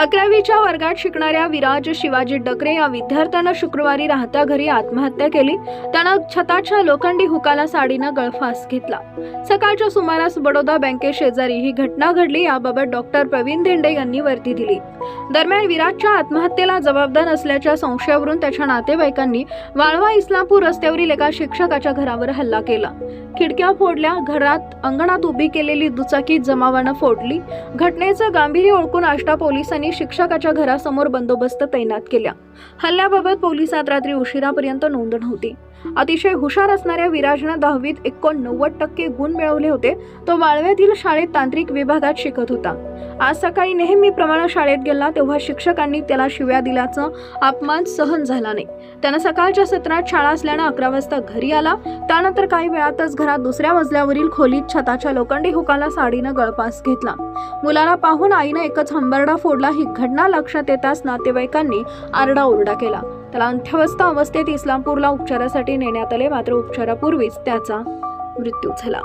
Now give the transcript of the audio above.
अकरावीच्या वर्गात शिकणाऱ्या विराज शिवाजी डकरे या विद्यार्थ्यानं शुक्रवारी राहत्या घरी आत्महत्या केली. त्यानं छताच्या लोखंडी हुकाला साडीनं गळफास घेतला. सकाळच्या सुमारास बडोदा बँके शेजारी ही घटना घडली याबाबत डॉक्टर प्रवीण धेंडे यांनी वर्दी दिली. दरम्यान विराजच्या आत्महत्येला जबाबदार असल्याच्या संशयावरून त्याच्या नातेवाईकांनी वाळवा इस्लामपूर रस्त्यावरील एका शिक्षकाच्या घरावर हल्ला केला. खिडक्या फोडल्या घरात अंगणात उभी केलेली दुचाकी जमावानं फोडली. घटनेचं गांभीर्य ओळखून आष्टा पोलिसांनी शिक्षकाच्या घरासमोर बंदोबस्त तैनात केला. हल्ल्याबाबत पोलिसात रात्री उशिरापर्यंत नोंद नव्हती अतिशय हुशार असणाऱ्या विराजनं दहावीत एकोणनव्वद टक्के गुण मिळवले होते. तो वाळव्यातील शाळेत तांत्रिक विभागात शिकत होता. आज सकाळी नेहमीप्रमाणे शाळेत गेला तेव्हा शिक्षकांनी त्याला शिव्या दिल्याचं अपमान सहन झाला नाही. त्यानं सकाळच्या सत्रात शाळा असल्यानं अकरा वाजता घरी आला. त्यानंतर काही वेळातच घरात दुसऱ्या मजल्यावरील खोलीत छताच्या लोखंडी हुकाला साडीनं गळपास घेतला. मुलाला पाहून आईनं एकच हंबरडा फोडला. ही घटना लक्षात येताच नातेवाईकांनी आरडाओरडा केला. त्याला अंत्यवस्था अवस्थेत इस्लामपूरला उपचारासाठी नेण्यात आले. मात्र उपचारापूर्वीच त्याचा मृत्यू झाला.